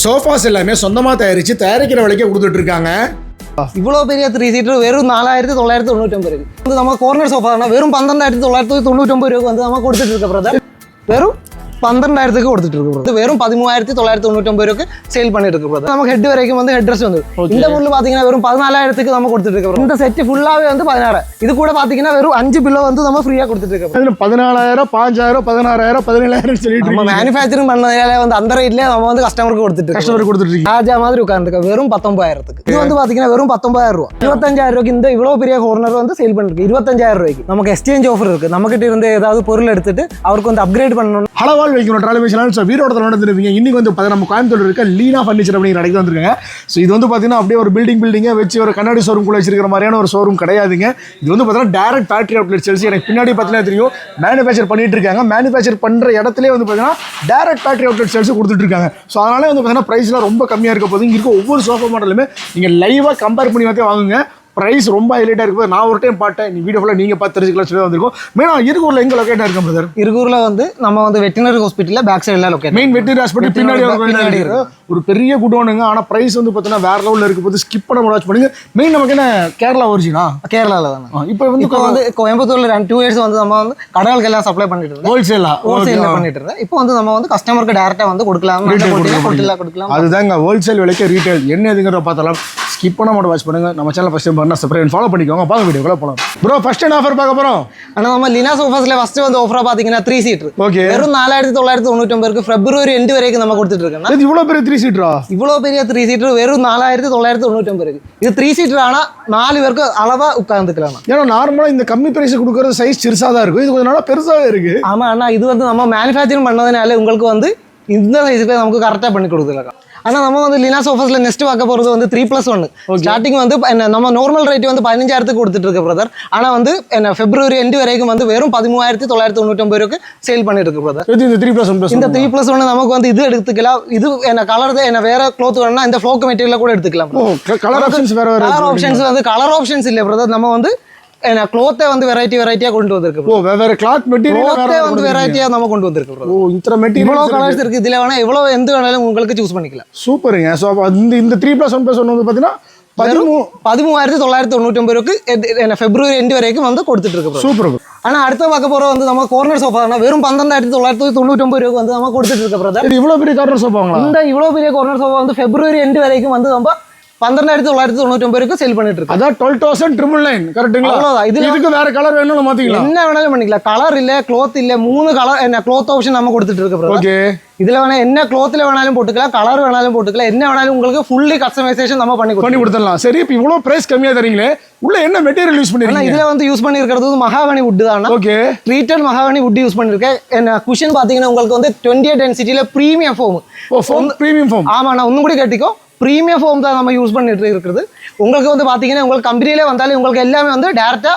Sofas எல்லாமே சொந்தமாக தயாரித்து தயாரிக்கிற விலைக்கே கொடுத்துட்ருக்காங்க. இவ்வளோ பெரிய த்ரீ சீட்டர் வெறும் நாலாயிரத்தி தொள்ளாயிரத்தி தொண்ணூற்றி தொண்ணூற்றொம்பது ரூபாய் வந்து நம்ம கோர்னர் சோஃபா வெறும் பன்னெண்டாயிரத்தி தொள்ளாயிரத்தி தொண்ணூற்றி தொண்ணூற்றொம்பது ரூபாய்க்கு வந்து நம்ம கொடுத்துட்டு இருக்க பிரதர் வெறும் പന്ത്രണ്ടായിരത്തേക്ക് കൊടുத்துட்டு வெறும் பதிமூவாயிரத்தி தொள்ளாயிரத்தி தொண்ணூற்றொம்பது ரூபாய்க்கு சேல் பண்ணிட்டு இருக்கிறது நமக்கு ஹெட் வரைக்கும் வந்து ஹெட் ட்ரெஸ் வந்து இந்த பொருள் பார்த்தீங்கன்னா வெறும் பதினாலாயிரத்துக்கு நம்ம கொடுத்துட்டு இருக்கிறோம் இந்த செட் ஃபுல்லாகவே வந்து பதினாறு இது கூட பார்த்தீங்கன்னா வெறும் அஞ்சு பில்லோ வந்து நம்ம ஃப்ரீயாக கொடுத்துட்டு இருக்கோம் பதினாலாயிரம் பாஞ்சாயிரம் பதினாறாயிரம் பதினேழாயிரம் சொல்லிட்டு நம்ம மேனுஃபேக்சரிங் பண்ணதால வந்து அந்த ரேட்லேயே நம்ம வந்து கஸ்டமருக்கு கொடுத்துட்டு கஸ்டமருக்கு கொடுத்துட்டு ராஜா மாதிரி உட்காந்துருக்க வெறும் பத்தொன்பதாயிரத்துக்கு இது வந்து பார்த்தீங்கன்னா வெறும் பத்தொன்பதாயிரம் ரூபா இருபத்தஞ்சாயிரம் ரூபாய்க்கு இந்த இவ்வளோ பெரிய ஹோர்னர் வந்து சேல் பண்ணிருக்கு இருபத்தஞ்சாயிரம் ரூபாய்க்கு நமக்கு எக்ஸ்சேஞ்ச் ஆஃபர் இருக்கு நம்மகிட்ட இருந்து ஏதாவது பொருள் எடுத்துட்டு அவருக்கு வந்து அப்கிரேட் பண்ணணும் ஹலோ ஹலவால் வைக்கணும் ட்ராலி ஸோ வீரோட நடந்துருப்பீங்க. இன்னைக்கு வந்து பார்த்தீங்கன்னா நம்ம கோயம்புத்தூர் இருக்க லீனா ஃபர்னிச்சர் அப்படிங்கிற கடைக்கு வந்திருக்காங்க. ஸோ இது வந்து பார்த்தீங்கன்னா அப்படியே ஒரு பில்டிங் பில்டிங்கை வச்சு ஒரு கண்ணாடி ஷோரூம் கூட வச்சிருக்கிற மாதிரியான ஒரு ஷோரூம் கிடையாதுங்க. இது வந்து பார்த்தீங்கன்னா டேரக்ட் ஃபேக்ட்ரி அவுட்லெட் செல்ஸ் எனக்கு பின்னாடி பார்த்தீங்கன்னா தெரியும் மேனுஃபேக்சர் பண்ணிட்டு இருக்காங்க. மேனுஃபேக்சர் பண்ணுற இடத்துலேயே வந்து பார்த்தீங்கன்னா டேரக்ட் ஃபேக்ட்ரி அவுட்லெட் செல்ஸ் கொடுத்துட்டு இருக்காங்க. ஸோ அதனால வந்து பார்த்தீங்கன்னா ப்ரைஸ்லாம் ரொம்ப கம்மியாக இருக்க போது இங்கே இருக்க ஒவ்வொரு சோஃபா மாடலுமே நீங்கள் லைவாக கம்பேர் பண்ணி பார்த்தே வாங்குங்க. ப்ரைஸ் ரொம்ப ஹைலைட்டாக இருக்குது நான் ஒரு டைம் பார்த்தேன். நீ வீடியோ ஃபுல்லாக நீங்கள் பார்த்து தெரிஞ்சுக்கலாம் சொல்லி வந்திருக்கோம். மெயினாக இருக்கூரில் எங்கே லொக்கேட்டாக இருக்கேன் பிரதர் இருக்கூர்ல வந்து நம்ம வந்து வெட்டினரி ஹாஸ்பிட்டல்ல பேக் சைடுல லொக்கேட் மெயின் வெட்டினரி ஹாஸ்பிட்டல் பின்னாடி ஒரு பெரிய குடோனுங்க ஆனால் ப்ரைஸ் வந்து பார்த்தீங்கன்னா வேற லெவலில் இருக்க போது ஸ்கிப் பண்ண வாட்ச் பண்ணுங்க. மெயின் நமக்கு என்ன? கேரளா ஒரிஜினா கேரளால தானே. இப்போ வந்து இப்போ வந்து கோயம்புத்தூர்ல ரெண்டு டூ இயர்ஸ் வந்து நம்ம வந்து கடலுக்கு எல்லாம் சப்ளை பண்ணிட்டு இருந்தோம். ஹோல்சேலா ஹோல்சேல்ல பண்ணிட்டு இருந்தோம். இப்போ வந்து நம்ம வந்து கஸ்டமருக்கு டேரக்டா வந்து கொடுக்கலாம். கொடுக்கலாம். அதுதாங்க ஹோல்சேல் விலைக்கு ரீட்டைல் என்ன எதுங்கிறத பார்த்தலாம் ஸ்கிப் பண்ண மட்டும். வாட்ச் பண்ணுங்க. நம்ம சேனல் ஃபஸ்ட் டைம் பண்ணால் சப்ஸ்கிரைப் ஃபாலோ பண்ணிக்கோங்க. பாங்க வீடியோக்குள்ள போகலாம் ப்ரோ ஃபர்ஸ்ட் டைம் ஆஃபர் பார்க்க போகிறோம் ஆனா நம்ம லினா சோஃபாஸ்ல ஃபர்ஸ்ட் வந்து ஆஃபரா பாத்தீங்கன்னா த்ரீ சீட்டர் ஓகே வெறும் நாலாயிரத்தி தொள்ளாயிரத்தி தொண்ணூற்றொம்பதுக்கு பிப்ரவரி ரெண்டு வரைக்கும் நம்ம கொடுத்துட்டு இருக்கோம். இது இவ்வளோ பெரிய த்ரீ சீட்டரா இவ்வளோ பெரிய த்ரீ சீட்டர் வெறும் நாலாயிரத்தி தொள்ளாயிரத்தி தொண்ணூற்றொம்பது இது த்ரீ சீட்டர் ஆனா நாலு பேருக்கு அளவா உட்காந்துக்கலாம் ஏன்னா நார்மலாக இந்த கம்மி ப்ரைஸ் கொடுக்குறது சைஸ் சிறுசாக தான் இருக்கும். இது கொஞ்சம் நாளாக பெருசாகவே இருக்கு. ஆமா அண்ணா இது வந்து நம்ம மேனுஃபேக்சரிங் பண்ணதுனால உங்களுக்கு வந்து இந்த சைஸுக்கு நமக்கு கரெக்டாக பண்ணி கொடுத்துருக்கோம் ஆனா நம்ம வந்து லினா சோஃபாஸ்ல நெக்ஸ்ட் பார்க்க போறது வந்து த்ரீ ப்ளஸ் ஒன்று ஸ்டார்டிங் வந்து என்ன நம்ம நார்மல் ரேட் வந்து பதினஞ்சாயிரத்துக்கு கொடுத்துட்டு இருக்க பிரதர் ஆனா வந்து என்ன பிப்ரவரி எண்டு வரைக்கும் வந்து வெறும் பதிமூவாயிரத்தி தொள்ளாயிரத்தி தொண்ணூற்றொம்பது ரூபாய்க்கு சேல் பண்ணிட்டு இருக்கு பிரதர் இந்த த்ரீ ப்ளஸ் ஒன் ப்ளஸ் இந்த த்ரீ ப்ளஸ் ஒன்று நமக்கு வந்து இது எடுத்துக்கலாம். இது என்ன கலர் என்ன வேற க்ளோத் வேணும்னா இந்த ஃப்ளோக் மெட்டீரியல் கூட எடுத்துக்கலாம் கலர் ஆப்ஷன்ஸ் வேற வேற கலர் ஆப்ஷன்ஸ் வந்து கலர் ஆப்ஷன்ஸ் இல்லை பிரதர் நம்ம வந்து ക്ലോത്തെ വന്ന് വെറൈറ്റി വെറൈറ്റിയാ കൊണ്ടുവന്നിരിക്കും ഓ വെവ്വേറെ ക്ലാത്ത് മെറ്റീരിയൽ ക്ലോത്തെ வந்து வெரைட்டியா நம்ம கொண்டு வந்திருக்கோம் ஓ இந்த மெட்டீரியல் இவ்வளவு கலர்ஸ் இருக்கு. இதுல வேணா எவ்வளவு எந்த வேணாலும் உங்களுக்கு சூஸ் பண்ணிக்கலாம். சூப்பருங்க. சோ இந்த இந்த 3 ப்ளஸ் ஒன் ப்ளஸ் ஒன்று வந்து பாத்தீங்கன்னா பதிமூவாயிரத்தி தொள்ளாயிரத்தி தொண்ணூற்றி ரூபாய்க்கு என்ன பிப்ரவரி எண்டு வரைக்கும் வந்து கொடுத்துட்டு இருக்கோம் சூப்பர் ஆனா அடுத்த பார்க்க போற வந்து நம்ம கோர்னர் சோஃபா வெறும் பன்னெண்டாயிரத்தி தொள்ளாயிரத்தி தொண்ணூற்றி ரூபாய்க்கு வந்து நம்ம கொடுத்துட்டு இருக்க பிரதர் இவ்வளவு பெரிய கோர்னர் சோஃபாங்களா இந்த இவ்வளவு பெரிய கோர்னர் சோஃபா வந்து பிப்ரவரி ரெண்டு வரைக்கும் வந்து நம்ம பன்னிரண்டாயிரத்தி தொள்ளாயிரத்தி தொண்ணூற்றி ஒன்பது சேல் பண்ணிட்டு இருக்கு டுவெல் தௌசண்ட் ட்ரிபிள் நைன் கரெக்டுங்களா வேற கலர் வேணும் மாத்திக்கலாம் என்ன வேணாலும் பண்ணிக்கலாம். கலர் இல்ல க்ளோத் இல்ல மூணு கலர் என்ன க்ளோத் ஆப்ஷன் நம்ம கொடுத்துட்டு இருக்கு ஓகே இதுல வேணா என்ன க்ளோத்ல வேணாலும் போட்டுக்கலாம் கலர் வேணாலும் போட்டுக்கலாம் என்ன வேணாலும் உங்களுக்கு ஃபுல்லி கஸ்டமைசேஷன் நம்ம பண்ணி பண்ணி கொடுத்துடலாம். சரி இப்போ இவ்வளோ பிரைஸ் கம்மியா தரீங்களே உள்ள என்ன மெட்டீரியல் யூஸ் பண்ணிருக்கீங்க? இதுல வந்து யூஸ் பண்ணிருக்கிறது மகாவணி வுட் தான் okay treated mahogany wood use பண்ணிருக்கேன். என்ன குஷன் பாத்தீங்கன்னா உங்களுக்கு வந்து twenty டென்சிட்டியில premium foam foam premium foam ஆமா நான் ஒன்னும் ப்ரீமியம் ஃபோம் தான் நம்ம யூஸ் பண்ணிட்டு இருக்கிறது. உங்களுக்கு வந்து பாத்தீங்கன்னா உங்களுக்கு கம்பெனிலே வந்தாலும் உங்களுக்கு எல்லாமே வந்து டேரக்டா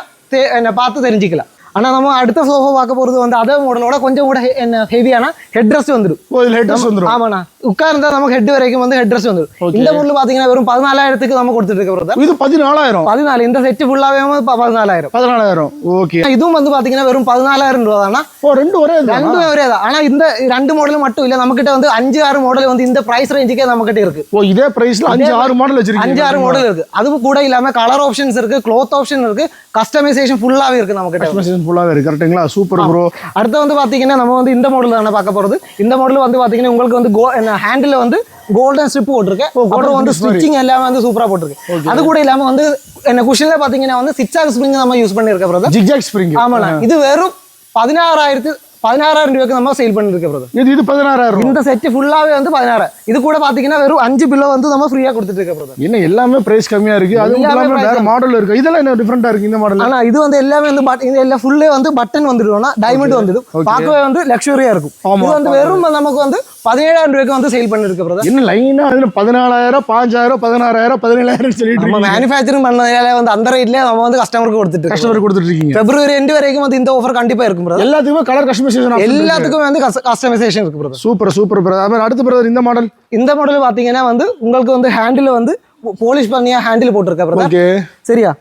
என்ன பார்த்து தெரிஞ்சுக்கலாம். ஆனா நம்ம அடுத்த சோஃபா பார்க்க போறது வந்து அதே மாடலோட கொஞ்சம் கூட என்ன ஹெவியான ஹெட் ரெஸ்ட் வந்துடும் இதில் ஹெட்ரஸ் வந்துடும் ஆமாண்ணா. உட்கார்ந்தா நமக்கு ஹெட் வரைக்கும் வந்து ஹெட் ரெஸ்ட் வந்துடும் இந்த பொருள் பாத்தீங்கன்னா வெறும் பதினாலாயிரத்துக்கு நம்ம கொடுத்துட்டு இருக்க brother. இது பதினாலாயிரம். பதினாலு இந்த செட் ஃபுல்லாவே பதினாலாயிரம். பதினாலாயிரம். ஓகே இதுவும் வந்து பாத்தீங்கன்னா வெறும் பதினாலாயிரம் ரூபா தானா? ஓ ரெண்டு ஒரே? ரெண்டுமே ஒரே தான். ஆனா இந்த ரெண்டு மாடல் மட்டும் இல்ல. நம்ம கிட்ட வந்து அஞ்சு ஆறு மாடல் வந்து இந்த பிரைஸ் ரேஞ்சுக்கே நம்ம கிட்ட இருக்கு. ஓ இதே பிரைஸ்ல அஞ்சு ஆறு மாடல் வச்சிருக்கீங்க. அஞ்சு ஆறு மாடல் இருக்கு. அதுவும் கூட இல்லாம கலர் ஆப்ஷன்ஸ் இருக்கு க்ளோத் ஆப்ஷன் இருக்கு கஸ்டமைசேஷன் ஃபுல்லாவே இருக்கு நம்ம கிட்ட கஸ்டமைசேஷன் ஃபுல்லாவே இருக்கு கரெக்ட்டுங்களா சூப்பர் ப்ரோ அடுத்து வந்து பாத்தீங்கன்னா நம்ம வந்து இந்த மாடல் தானே பார்க்க போறது. இந்த மாடல் வந்து பாத்தீங்கன்னா உங்களுக்கு வந்து கோ ஹேண்டில் வந்து கோல்டன் ஸ்ட்ரிப் போட்டிருக்கு அப்புறம் வந்து ஸ்டிச்சிங் எல்லாமே வந்து சூப்பரா போட்டிருக்கு அது கூட இல்லாம வந்து என்ன குஷன்ல பாத்தீங்கன்னா வந்து சிக்ஸ் ஆர் ஸ்ப்ரிங் நம்ம யூஸ் பண்ணிருக்க பிரதர் ஜிக்ஜாக் ஸ்ப்ரிங் ஆமாண்ணா. இது வெறும் பதினாறாயிரத்து பதினாறாயிரம் ரூபாய்க்கு நம்ம சேல் பண்ணிருக்க பிரதர் இது இது பதினாறாயிரம் இந்த செட் ஃபுல்லாவே வந்து பதினாறு. இது கூட பாத்தீங்கன்னா வெறும் அஞ்சு பில்லோ வந்து நம்ம ஃப்ரீயா கொடுத்துட்டு இருக்க பிரதர் என்ன எல்லாமே பிரைஸ் கம்மியா இருக்கு. அது எல்லாமே வேற மாடல் இருக்கு. இதெல்லாம் என்ன டிஃபரெண்டா இருக்கு இந்த மாடல் ஆனா இது வந்து எல்லாமே வந்து இது எல்லாம் ஃபுல்லே வந்து பட்டன் வந்துடுவோம்னா டைமண்ட் வந்துடும். பார்க்கவே வந்து லக்ஸுரியா இருக்கும். இது வந்து வெறும் நமக்கு வந்து பதினேழாயிரம் ரூபாய்க்கு வந்து சேல் பண்ணிருக்க பிரதர் என்ன லைனா அதுல பதினாலாயிரம் பாஞ்சாயிரம் பதினாறாயிரம் பதினேழாயிரம் சொல்லிட்டு நம்ம. மேனுஃபேக்சரிங் பண்ணதால வந்து அந்த ரேட்லயே நம்ம வந்து கஸ்டமருக்கு கொடுத்துட்டு இருக்கோம். கஸ்டமர் கொடுத்துட்டு இருக்கீங்க. பிப்ரவரி ரெண்டு வரைக்கும் வந்து இந்த ஆஃபர் கண்டிப்பா இருக்கும் பிரதர் எல்லாத்துக்குமே கலர் கஸ்டமைசேஷன் எல்லாத்துக்கும் வந்து கஸ்டமைசேஷன் இருக்கு பிரதர் சூப்பர் சூப்பர் பிரதர் அடுத்த பிரதர் இந்த மாடல் இந்த மாடல் பாத்தீங்கன்னா வந்து உங்களுக்கு வந்து ஹேண்டில் வந்து போலிஷ் பண்ணியா ஹேண்டில் போட்டிருக்க பிரதர் ஓகே சரியா?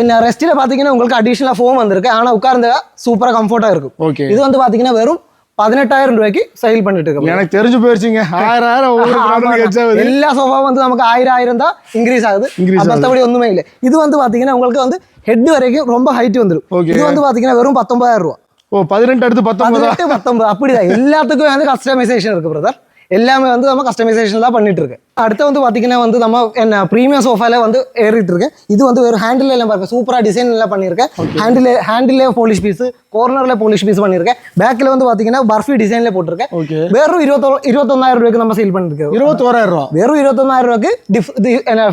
என்ன ரெஸ்டில் பார்த்தீங்கன்னா உங்களுக்கு அடிஷ்னலாக ஃபோம் வந்திருக்கு. ஆனால் உட்கார்ந்த சூப்பராக கம்ஃபர்ட்டாக இருக்கும். ஓகே இது வந்து பார்த்தீங்கன்னா வெறும் பதினெட்டாயிரம் ரூபாய்க்கு சேல் பண்ணிட்டு இருக்கோம். எனக்கு தெரிஞ்சு போயிருச்சுங்க. ஆயிரம் ஆயிரம் எல்லா சோஃபா வந்து நமக்கு ஆயிரம் ஆயிரம் தான் இன்க்ரீஸ் ஆகுது. மற்றபடி ஒண்ணுமே இல்லை. இது வந்து பாத்தீங்கன்னா உங்களுக்கு வந்து ஹெட் வரைக்கும் ரொம்ப ஹைட் வந்துடும். இது வந்து பாத்தீங்கன்னா வெறும் பத்தொன்பதாயிரம் ரூபா. ஓ பதினெட்டு அடுத்து பத்தொன்பதா? பத்தொன்பது அப்படிதான். எல்லாத்துக்கும் வந்து கஸ்டமைசேஷன் இருக்கு பிரதர் எல்லாமே வந்து நம்ம கஸ்டமைசேஷன் தான் பண்ணிட்டு இருக்கு அடுத்து வந்து பாத்தீங்கன்னா வந்து நம்ம என்ன ப்ரீமியம் சோஃபால வந்து ஏறிட்டு இருக்கேன் இது வந்து ஒரு ஹேண்டில் எல்லாம் பாருங்க. சூப்பரா டிசைன் எல்லாம் பண்ணியிருக்கேன். ஹேண்டில் ஹேண்டிலே போலிஷ் பீஸ் கார்னர்ல போலிஷ் பீஸ் பண்ணியிருக்கேன். பேக்ல வந்து பாத்தீங்கன்னா பர்ஃபி டிசைன்ல போட்டிருக்கேன். வெறும் இருபத்தோ இருபத்தொன்னாயிரம் ரூபாய்க்கு நம்ம சேல் பண்ணிட்டு இருக்கோம் இருபத்தோராயிரம் ரூபா. வெறும் இருபத்தொன்னாயிரம் ரூபாய்க்கு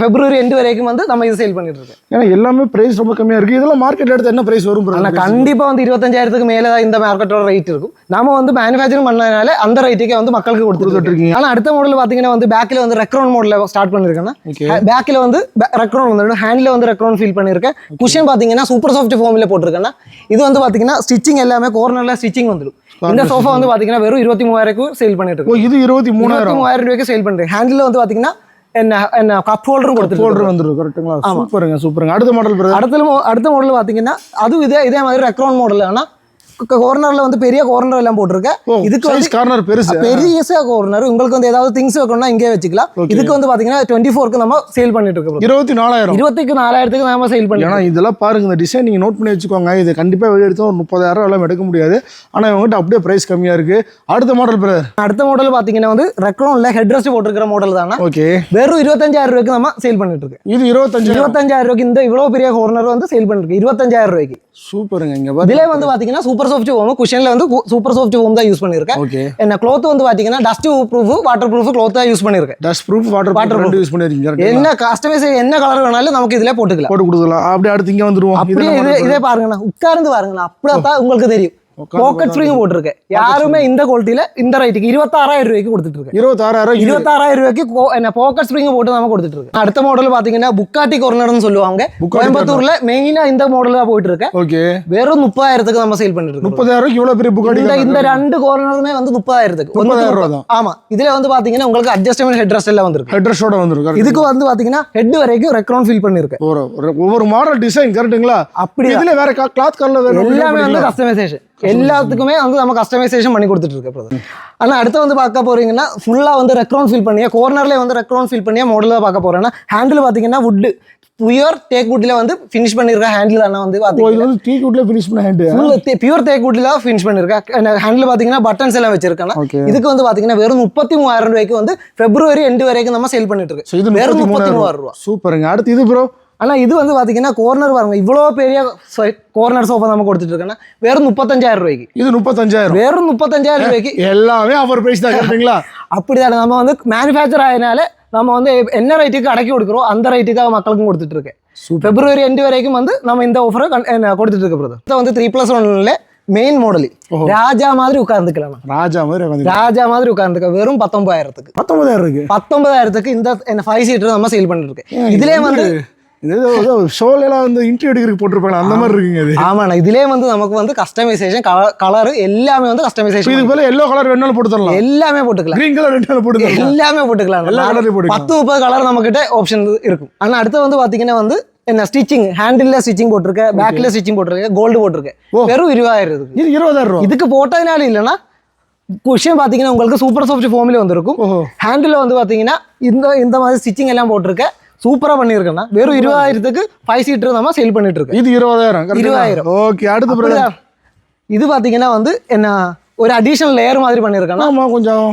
பிப்ரவரி எண்டு வரைக்கும் வந்து நம்ம இது சேல் பண்ணிட்டு இருக்கோம் ஏன்னா எல்லாமே பிரைஸ் ரொம்ப கம்மியா இருக்கு. இதெல்லாம் மார்க்கெட்ல எடுத்து என்ன பிரைஸ் வரும் ஆனா brother? கண்டிப்பா வந்து இருபத்தஞ்சாயிரத்துக்கு மேல தான் இந்த மார்க்கெட்டோட ரேட் இருக்கும். நாம வந்து மேனுஃபேக்சரிங் பண்ணதுனால அந்த ரேட்டுக்கே வந்து மக்களுக்கு கொடுத்துட்டு இருக்கீங்க. ஆனா அடுத்த மாடல் பாத்தீங்கன்னா வந்து பேக்ல வந்து ரெக்ரௌண்ட் மாடல் ஸ்டார்ட் பண்ணிருக்கேன்னா ஓகே பேக்ல வந்து ரெக்ரௌண்ட் வந்து ஹேண்ட்ல வந்து ரெக்ரௌண்ட் ஃபீல் பண்ணிருக்கேன். குஷன் பாத்தீங்கன்னா சூப்பர் சாஃப்ட் ஃபோம்ல போட்டிருக்கேன்னா இது வந்து பாத்தீங்கன்னா ஸ்டிச்சிங் எல்லாமே கோர்னர்ல ஸ்டிச்சிங் வந்துடும். இந்த சோஃபா வந்து பாத்தீங்கன்னா வெறும் இருபத்தி மூவாயிரம் சேல் பண்ணிட்டு இருக்கோம் இது இருபத்தி மூணாயிரம் மூவாயிரம் ரூபாய்க்கு சேல் பண்றேன். ஹேண்டில் வந்து பாத்தீங்கன்னா என்ன என்ன கப் ஹோல்டரும் கொடுத்துட்டு ஃபோல்டர் வந்துரும் கரெக்ட்டுங்களா சூப்பருங்க சூப்பருங்க. அடுத்த மாடல் அடுத்த அடுத்த மாடல் பாத்தீங்கன்னா அதுவும் இதே இதே மாதிரி ரெக்ரௌண்ட் மாடல் ஆனா கோர்னர்ல வந்து பெரிய கோர்னர் எல்லாம் போட்டிருக்கேன் இதுக்கு வந்து கார்னர் பெருசு. பெரிய கோர்னர் உங்களுக்கு வந்து ஏதாவது திங்ஸ் வைக்கணும்னா இங்கே வச்சுக்கலாம். இதுக்கு வந்து பாத்தீங்கன்னா டுவெண்ட்டி ஃபோருக்கு நம்ம சேல் பண்ணிட்டு இருக்கோம். இருபத்தி நாலாயிரம். இருபத்திக்கு நாலாயிரத்துக்கு நாம சேல் ஏன்னா பண்ணிக்கலாம் இதெல்லாம் பாருங்க இந்த டிசைன் நீங்க நோட் பண்ணி வச்சுக்கோங்க. இது கண்டிப்பா வெளியே ஒரு முப்பதாயிரம் எல்லாம் எடுக்க முடியாது. ஆனா இவங்ககிட்ட அப்படியே பிரைஸ் கம்மியா இருக்கு. அடுத்த மாடல் பிரதர் அடுத்த மாடல் பாத்தீங்கன்னா வந்து ரெக்ரௌண்ட்ல ஹெட் ரெஸ்ட் போட்டிருக்கிற மாடல் தானே? ஓகே வெறும் இருபத்தஞ்சாயிரம் ரூபாய்க்கு நம்ம சேல் பண்ணிட்டு இருக்கோம். இது இருபத்தஞ்சு இருபத்தஞ்சாயிரம் ரூபாய்க்கு இந்த இவ்வளவு பெரிய கோர்னர் வந்து சேல் பண்ணிருக்கு இருபத்தஞ்சாயிரம் ரூபாய்க்கு. சூப்பருங்க இங்க இதுல வந்து பாத்தீங்கன்னா சூப்பர் சாஃப்ட் ஹோம் குஷன்ல வந்து சூப்பர் சாஃப்ட் ஹோம் தான் யூஸ் பண்ணிருக்கேன். ஓகே என்ன க்ளோத் வந்து பாத்தீங்கன்னா dust proof water proof cloth தான் யூஸ் பண்ணிருக்கேன். Dust proof water water use பண்ணிருக்கீங்க? என்ன கஸ்டமைஸ் என்ன கலர் வேணாலும் நமக்கு இதுல போட்டுக்கலாம். போட்டு கொடுத்துக்கலாம் அப்படியே அடுத்து இங்க வந்துருவோம். இது அப்படியே பாருங்கண்ணா. உட்கார்ந்து பாருங்கண்ணா. அப்படியே உங்களுக்கு தெரியும். பாக்கெட் ஸ்ப்ரிங் போட்டிருக்கேன் யாருமே இந்த குவாலிட்டியில இந்த ரேட்டுக்கு இருபத்தாறாயிரம் ரூபாய்க்கு கொடுத்துட்டு இருக்கேன் இருபத்தாறாயிரம் இருபத்தாறாயிரம் ரூபாய்க்கு என்ன பாக்கெட் ஸ்ப்ரிங் போட்டு நம்ம கொடுத்துட்டு இருக்கேன் அடுத்த மாடல் பாத்தீங்கன்னா புக்காட்டி கொர்னர்னு சொல்லுவாங்க. புக்காட்டி கோயம்புத்தூர்ல மெயினா இந்த மாடல் தான் போயிட்டு இருக்கேன் ஓகே வெறும் முப்பதாயிரத்துக்கு நம்ம சேல் பண்ணிட்டு இருக்கோம் முப்பதாயிரம் இவ்வளவு பெரிய புக்காடி இந்த இந்த ரெண்டு கோர்னருமே வந்து முப்பதாயிரத்துக்கு. முப்பதாயிரம் ரூபா தான். ஆமா. இதுல வந்து பாத்தீங்கன்னா உங்களுக்கு அட்ஜஸ்டபிள் ஹெட் ரெஸ்ட் எல்லாம் வந்திருக்கு. ஹெட்ரஸோட வந்துரும் correct. இதுக்கு வந்து பாத்தீங்கன்னா ஹெட் வரைக்கும் ரெக்ரௌண்ட் ஃபீல் ஒரு- ஒவ்வொரு மாடல் டிசைன் கரெக்ட்டுங்களா அப்படி இதுல வேற கிளாத் கலர்ல வேற எல்லாமே வந்து கஸ்டமைசேஷன் எல்லாத்துக்குமே வந்து நம்ம கஸ்டமைசேஷன் பண்ணி கொடுத்துட்டு இருக்கு brother. ஆனா அடுத்து வந்து பார்க்க போறீங்கன்னா ஃபுல்லா வந்து ரெக்ரௌண்ட் ஃபீல் பண்ணியா கோர்னர்ல வந்து ரெக்ரௌண்ட் ஃபீல் பண்ணியா மாடல் தான் பார்க்க போறேன்னா ஹேண்டில் பாத்தீங்கன்னா வுட் பியூர் தேக் வுட்ல வந்து ஃபினிஷ் பண்ணிருக்க ஹேண்டில் தானே வந்து பாத்தீங்கன்னா வந்து டீ குட்ல ஃபினிஷ் பண்ண ஹேண்ட் ஃபுல் பியூர் தேக் வுட்ல ஃபினிஷ் பண்ணிருக்கேன் ஹேண்டில் பாத்தீங்கன்னா பட்டன்ஸ் எல்லாம் வச்சிருக்கேன் இதுக்கு வந்து பாத்தீங்கன்னா வெறும் முப்பத்தி மூவாயிரம் ரூபாய்க்கு வந்து பிப்ரவரி எண்டு வரைக்கும் நம்ம சேல் பண்ணிட்டு இருக்கு வெறும் முப்பத்தி மூவாயிரம் ரூபா. சூப்பருங்க அடுத்து இது ப்ரோ ஆனா இது வந்து பாத்தீங்கன்னா கோர்னர் பாருங்க இவ்வளோ பெரிய கோர்னர் சோஃபா நம்ம கொடுத்துட்டு இருக்கோன்னா வெறும் முப்பத்தஞ்சாயிரம் ரூபாய்க்கு. இது முப்பத்தஞ்சாயிரம். வெறும் முப்பத்தஞ்சாயிரம் ரூபாய்க்கு. எல்லாமே ஆஃபர் பிரைஸ் தான் கரெக்ட்டுங்களா அப்படிதான் நம்ம வந்து மேனுஃபேக்சர் ஆயதுனால நம்ம வந்து என்ன ரேட்டுக்கு அடக்கி கொடுக்குறோம் அந்த ரேட்டுக்காக மக்களுக்கும் கொடுத்துட்டு இருக்கேன். பிப்ரவரி எண்டு வரைக்கும் வந்து நம்ம இந்த ஆஃபரை கொடுத்துட்டு இருக்க பிரதர் இது வந்து த்ரீ ப்ளஸ் ஒன்ல மெயின் மாடல். ராஜா மாதிரி உட்கார்ந்துக்கலாம் ராஜா மாதிரி ராஜா மாதிரி உட்கார்ந்துக்க வெறும் பத்தொன்பதாயிரத்துக்கு. பத்தொன்பதாயிரம் இருக்கு. பத்தொன்பதாயிரத்துக்கு இந்த ஃபைவ் சீட்டர் நம்ம சேல் பண்ணிட்டு இருக்கேன். இதுலயே வந்து இது ஏதோ ஏதோ ஷோல எல்லாம் வந்து இன்டர்வியூ எடுக்கிறதுக்கு போட்டிருப்பாங்க அந்த மாதிரி இருக்குங்க இது. ஆமாண்ணா இதுலயே வந்து நமக்கு வந்து கஸ்டமைசேஷன் கலர் எல்லாமே வந்து கஸ்டமைசேஷன் இதுக்கு பதிலா எல்லோ கலர் வேணாலும் போட்டு தரலாம் எல்லாமே போட்டுக்கலாம். கிரீன் கலர் வேணாலும் போட்டு எல்லாமே போட்டுக்கலாம். எல்லா கலர்லயும் போட்டுக்கலாம். பத்து முப்பது கலர் நம்ம கிட்ட ஆப்ஷன் இருக்கும். ஆனா அடுத்து வந்து பாத்தீங்கன்னா வந்து என்ன ஸ்டிச்சிங் ஹேண்டில்ல ஸ்டிச்சிங் போட்டிருக்க பேக்ல ஸ்டிச்சிங் போட்டிருக்க கோல்டு போட்டிருக்க. வெறும் இருபதாயிரம் இது இருபதாயிரம் ரூபா. இதுக்கு போட்டதுனால இல்லைன்னா குஷன் பாத்தீங்கன்னா உங்களுக்கு சூப்பர் சாஃப்ட் ஃபோமில் வந்திருக்கும். ஹேண்டில் வந்து பாத்தீங்கன்னா இந்த இந்த மாதிரி ஸ்டிச்சிங் எல்லாம் போட்டிருக்க. சூப்பரா பண்ணியிருக்கேன்னா வெறும் இருபதாயிரத்துக்கு ஃபைவ் சீட்டர் நம்ம சேல் பண்ணிட்டு இருக்கோம் இது இருபதாயிரம் இருபதாயிரம். ஓகே அடுத்து. இது பாத்தீங்கன்னா வந்து என்ன ஒரு அடிஷனல் லேயர் மாதிரி பண்ணியிருக்கேன்னா ஆமா கொஞ்சம்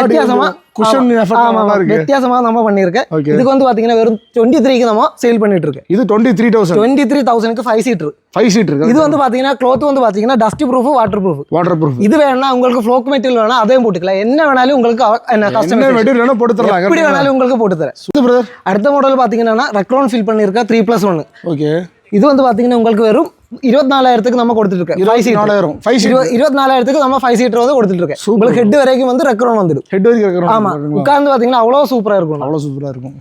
வித்தியாசமா குஷன் இருக்கு. வித்தியாசமா நம்ம பண்ணியிருக்கேன். ஓகே இதுக்கு வந்து பாத்தீங்கன்னா வெறும் டுவெண்ட்டி த்ரீக்கு நம்ம சேல் பண்ணிட்டு இருக்கேன் இது twenty three thousand twenty three தௌசண்ட்க்கு ஃபைவ் சீட்டர் ஃபைவ் சீட் இருக்கு இது வந்து பாத்தீங்கன்னா க்ளோத் வந்து பாத்தீங்கன்னா dust proof water proof water proof இது வேணா உங்களுக்கு ஃப்ளோக் மெட்டீரியல் வேணா அதையும் போட்டுக்கலாம். என்ன வேணாலும் உங்களுக்கு என்ன கஸ்டமர் மெட்டீரியல் வேணா போட்டு தரலாம் எப்படி வேணாலும் உங்களுக்கு போட்டு தரேன் அடுத்த மாடல் பாத்தீங்கன்னா ரெக்ரௌண்ட் ஃபில் பண்ணியிருக்க த்ரீ ப்ளஸ் ஒன்று ஓகே இது வந்து பாத்தீங்கன்னா உங்களுக்கு வெறும் இருபத்தி நாலாயிரத்துக்கு நம்ம கொடுத்துட்டு இருக்கேன் ஃபைவ் இருபத்தி சீட் நாலாயிரம் ஃபைவ் சீட் இருபத்தி நாலாயிரத்துக்கு நம்ம ஃபைவ் சீட்டர் வந்து கொடுத்துட்டு இருக்கேன். உங்களுக்கு ஹெட் வரைக்கும் வந்து ரெக்ரௌண்ட் வந்துடும். ஹெட் வரைக்கும் இருக்கிறோம் ஆமா. உட்கார்ந்து பாத்தீங்கன்னா அவ்வளோ சூப்பரா இருக்கும். அவ்வளோ சூப்பரா இருக்கும்.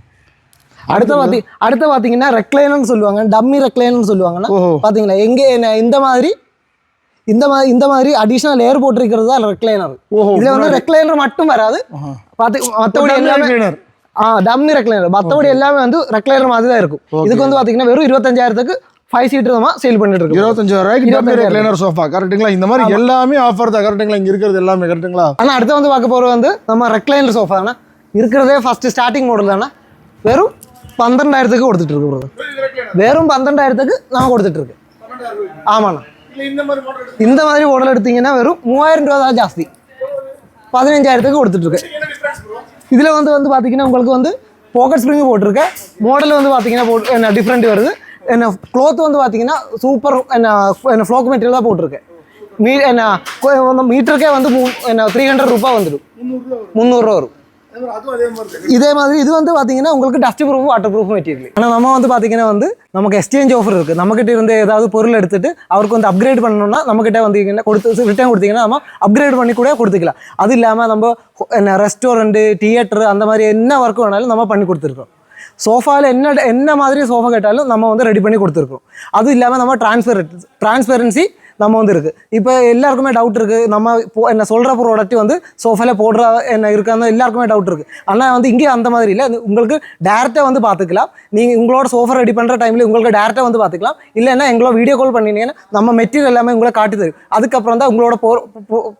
அடுத்த பாத்தி அடுத்த பாத்தீங்கன்னா ரெக்லைனர்னு சொல்லுவாங்க. டம்மி ரெக்லைனர்னு சொல்லுவாங்கன்னா எங்க என்ன இந்த மாதிரி இந்த மாதிரி இந்த மாதிரி அடிஷனல் லேயர் போட்டிருக்கிறது தான் ரெக்லைனர் இதுல வந்து ரெக்லைனர் மட்டும் வராது. பாத்து மத்தபடி எல்லாமே. ஆ டம்மி ரெக்லைனர் மத்தபடி எல்லாமே வந்து ரெக்லைனர் மாதிரி தான் இருக்கும். இதுக்கு வந்து பாத்தீங்கன்னா வெறும் இருபத்தஞ்சாயிரத்துக்கு ஃபைவ் சீட்டர் தான் சேல் பண்ணிட்டு இருக்கு. இருபத்தஞ்சாயிரம் ரூபாய்க்கு டெம்பரரி சோஃபா கரெக்ட்டுங்களா இந்த மாதிரி எல்லாமே ஆஃபர் தான். கரெக்ட்டுங்களா இங்க இருக்கிறது எல்லாமே கரெக்ட்டுங்களா ஆனால் அடுத்து வந்து பார்க்க போறது வந்து நம்ம ரெக்லைனர் சோஃபா தானே இருக்கிறதே ஃபர்ஸ்ட் ஸ்டார்டிங் மாடல் தானே வெறும் பன்னெண்டாயிரத்துக்கு கொடுத்துட்டு இருக்கு ப்ரோ வெறும் பன்னெண்டாயிரத்துக்கு நான் கொடுத்துட்டு இருக்கு. ஆமாண்ணா. இந்த மாதிரி மாடல் எடுத்தீங்கன்னா வெறும் மூவாயிரம் ரூபா தான் ஜாஸ்தி. பதினஞ்சாயிரத்துக்கு கொடுத்துட்டு இருக்கு. இதில் வந்து வந்து பார்த்தீங்கன்னா உங்களுக்கு வந்து பாக்கெட் ஸ்ப்ரிங் போட்டிருக்கேன். மாடல் வந்து பார்த்தீங்கன்னா போட்டு என்ன டிஃப்ரெண்ட் வருது. என்ன க்ளோத் வந்து பார்த்தீங்கன்னா சூப்பர் என்ன என்ன ஃப்ளோக் மெட்டீரியல் தான் போட்டிருக்கு. மீ என்ன மீட்டருக்கே வந்து என்ன த்ரீ ஹண்ட்ரட் ரூபா வந்துடும். முந்நூறுரூவா வரும். இதே மாதிரி இது வந்து பார்த்தீங்கன்னா உங்களுக்கு dust proof water proof material ஆனால் நம்ம வந்து பார்த்தீங்கன்னா வந்து நமக்கு எக்ஸ்சேஞ்ச் ஆஃபர் இருக்குது நம்மக்கிட்ட இருந்து ஏதாவது பொருள் எடுத்துட்டு அவருக்கு வந்து அப்கிரேட் பண்ணணும்னா நம்மக்கிட்ட வந்து கொடுத்து ரிட்டர்ன் கொடுத்தீங்கன்னா நம்ம அப்கிரேட் பண்ணி கூட கொடுத்துக்கலாம். அது இல்லாமல் நம்ம என்ன ரெஸ்டாரண்ட்டு தியேட்டர் அந்த மாதிரி என்ன ஒர்க் வேணாலும் நம்ம பண்ணி கொடுத்துருக்கோம். சோஃபாவில் என்ன என்ன மாதிரி சோஃபா கேட்டாலும் நம்ம வந்து ரெடி பண்ணி கொடுத்துருக்கோம். அது இல்லாமல் நம்ம டிரான்ஸ்பர் டிரான்ஸ்பெரன்சி நம்ம வந்து இருக்குது இப்போ எல்லாருக்குமே டவுட் இருக்குது நம்ம இப்போ என்ன சொல்கிற ப்ராடக்ட் வந்து சோஃபாவில் போடுற என்ன இருக்கான்னு எல்லாருக்குமே டவுட் இருக்குது ஆனால் வந்து இங்கே அந்த மாதிரி இல்லை. உங்களுக்கு டேரெக்டாக வந்து பார்த்துக்கலாம் நீங்கள் உங்களோட சோஃபா ரெடி பண்ணுற டைமில் உங்களுக்கு டேரெக்டாக வந்து பார்த்துக்கலாம் இல்லைன்னா எங்களோட வீடியோ கால் பண்ணினீங்கன்னா நம்ம மெட்டீரியல் எல்லாமே உங்களை காட்டி தரும். அதுக்கப்புறம் தான் உங்களோட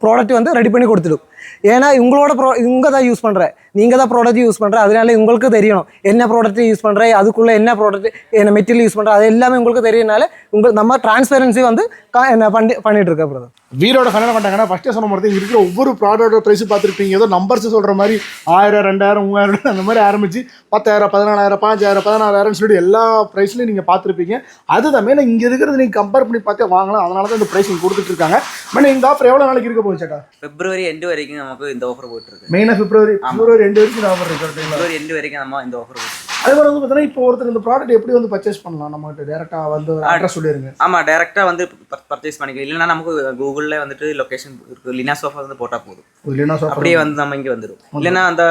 ப்ராடக்ட் வந்து ரெடி பண்ணி கொடுத்துடும். ஏன்னா உங்களோட ப்ரோ இவங்க தான் யூஸ் பண்ணுற நீங்கள் தான் ப்ராடக்ட் யூஸ் பண்ணுற அதனால உங்களுக்கு தெரியணும். என்ன ப்ராடக்ட் யூஸ் பண்ணுற அதுக்குள்ளே என்ன ப்ராடக்ட் என்ன மெட்டீரியல் யூஸ் பண்ணுற அது எல்லாமே உங்களுக்கு தெரியறனால உங்களுக்கு நம்ம டிரான்ஸ்பெரன்சி வந்து கா- என்ன பண்ணி பண்ணிட்டு இருக்க பிரதர் வீரோட ஃபைனல் பண்ணிட்டாங்கன்னா ஃபஸ்ட்டே சொன்ன மாதிரி இருக்கிற ஒவ்வொரு ப்ராடக்டோட ப்ரைஸ் பார்த்துருப்பீங்க. ஏதோ நம்பர்ஸ் சொல்கிற மாதிரி ஆயிரம் ரெண்டாயிரம் மூவாயிரம் அந்த மாதிரி ஆரம்பிச்சு பத்தாயிரம் பதினாலாயிரம் பாஞ்சாயிரம் பதினாறாயிரம் சொல்லிட்டு எல்லா ப்ரைஸ்லையும் நீங்கள் பார்த்துருப்பீங்க. அதுதான் மேலே இங்கே இருக்கிறது நீங்கள் கம்பேர் பண்ணி பார்த்தே வாங்கலாம். அதனால தான் இந்த ப்ரைஸ் இங்கே கொடுத்துட்டு இருக்காங்க. மேலே இந்த ஆஃபர் எவ்வளோ நாளைக்கு இருக்க போகுது சேட்டா? பிப்ரவரி எண்டு வரைக்கும் நமக்கு இந்த ஆஃபர் போயிட்டு இருக்கு மெயினாக பிப்ரவரி பிப்ரவரி ரெண்டு வரைக்கும் இந்த ஆஃபர் இருக்கு? பிப்ரவரி எண்டு வரைக்கும் நம்ம இந்த ஆஃபர் போயிட்டு. அதே மாதிரி வந்து பார்த்தீங்கன்னா இப்போ ஒருத்தர் இந்த ப்ராடக்ட் எப்படி வந்து பர்ச்சேஸ் பண்ணலாம்? நம்மகிட்ட டேரெக்டாக வந்து அட்ரஸ் சொல்லிடுங்க ஆமா டைரக்டா வந்து பர்ச்சேஸ் பண்ணிக்கலாம். இல்லைன்னா நமக்கு கூகுள்ல வந்துட்டு லொகேஷன் இருக்கு. லினா சோஃபா வந்து போட்டா போதும். இல்லைன்னா அப்படியே வந்து. நம்ம இங்க வந்துடும் இல்லைன்னா அந்த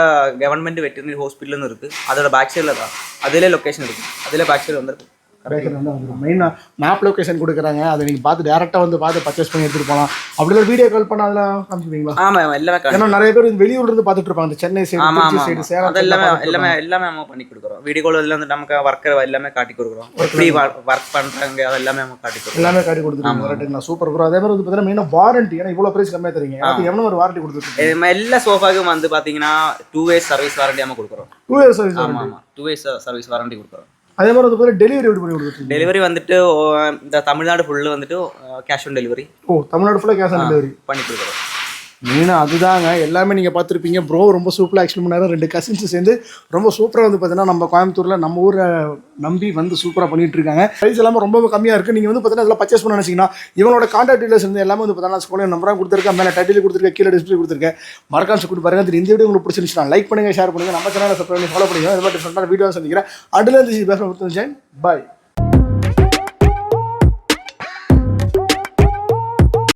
கவர்மெண்ட் வெட்டரினரி ஹாஸ்பிட்டல்னு இருக்கு. அதோட பேக் சைடில் தான். அதிலே லொகேஷன் இருக்கு. அதிலே பேக் சைடு வந்துருக்கு பேக்கர் வந்து வந்துடும் மெயினாக மேப் லொகேஷன் கொடுக்குறாங்க. அதை நீங்கள் பார்த்து டேரெக்டாக வந்து பார்த்து பர்ச்சேஸ் பண்ணி எடுத்துகிட்டு போகலாம் அப்படி இல்லை வீடியோ கால் பண்ண அதில் காமிச்சிருவீங்களா? ஆமா எல்லாமே. ஏன்னா நிறைய பேர் இந்த வெளியூர்ல இருந்து பார்த்துட்டு இருப்பாங்க. இந்த சென்னை சைடு ஆமா திருச்சி ஆமா சைடு. சேலம் எல்லாமே எல்லாமே எல்லாமே நம்ம பண்ணி கொடுக்குறோம். வீடியோ கால் இதில் வந்து நமக்கு ஒர்க்கர் எல்லாமே காட்டி கொடுக்குறோம். எப்படி ஒர்க் பண்றாங்க அது எல்லாமே நம்ம காட்டி கொடுக்குறோம். எல்லாமே காட்டி கொடுத்துருக்காங்க கரெக்டுங்களா சூப்பர் ப்ரோ அதே மாதிரி வந்து பார்த்தீங்கன்னா மெயினாக வாரண்டி ஏன்னா இவ்வளோ பிரைஸ் கம்மியாக தரீங்க அது எவ்வளோ ஒரு வாரண்டி கொடுத்துருக்கீங்க இது மாதிரி எல்லா சோஃபாக்கும் வந்து பாத்தீங்கன்னா டூ இயர்ஸ் சர்வீஸ் வாரண்டி நம்ம கொடுக்குறோம். டூ இயர்ஸ் சர்வீஸ் ஆமா ஆமா. டூ இயர்ஸ் சர்வீஸ் வாரண்டி கொடுக்குறோம். அதே மாதிரி வந்து டெலிவரி எப்படி பண்ணி கொடுத்துருக்கீங்க டெலிவரி வந்துட்டு இந்த தமிழ்நாடு ஃபுல்லு வந்துட்டு கேஷ் ஆன் டெலிவரி ஓ தமிழ்நாடு ஃபுல்லாக கேஷ் ஆன் டெலிவரி பண்ணி கொடுக்குறோம். மெயினாக அதுதாங்க. எல்லாமே நீங்கள் பார்த்துருப்பீங்க. ப்ரோ ரொம்ப சூப்பராக எக்ஸ்பிளைன் பண்ணார் ரெண்டு கசின்ஸ் சேர்ந்து ரொம்ப சூப்பராக வந்து பார்த்தீங்கன்னா நம்ம கோயம்புத்தூரில் நம்ம ஊரை நம்பி வந்து சூப்பராக பண்ணிகிட்டு இருக்காங்க. ப்ரைஸ் எல்லாமே ரொம்ப கம்மியாக இருக்குது நீங்கள் வந்து பார்த்தீங்கன்னா அதில் பர்ச்சேஸ் பண்ண நினச்சிங்கன்னா இவனோட கான்டாக்ட் டீடைல்ஸ் வந்து எல்லாமே வந்து பார்த்தீங்கன்னா ஸ்கூலில் நம்பராக கொடுத்துருக்கேன். மேலே டைட்டில் கொடுத்துருக்கேன். கீழே டிஸ்பிளே கொடுத்துருக்கேன். மறக்காம கொடுத்து பாருங்க. இந்த வீடியோ உங்களுக்கு பிடிச்சிருந்துச்சுன்னா லைக் பண்ணுங்கள் ஷேர் பண்ணுங்கள் நம்ம சேனலை சப்ஸ்கிரைப் பண்ணி ஃபாலோ பண்ணுங்க. இது மாதிரி டிஃப்ரெண்டான வீடியோ சந்திக்கிறேன். அடுத்த ஜெயின் பாய்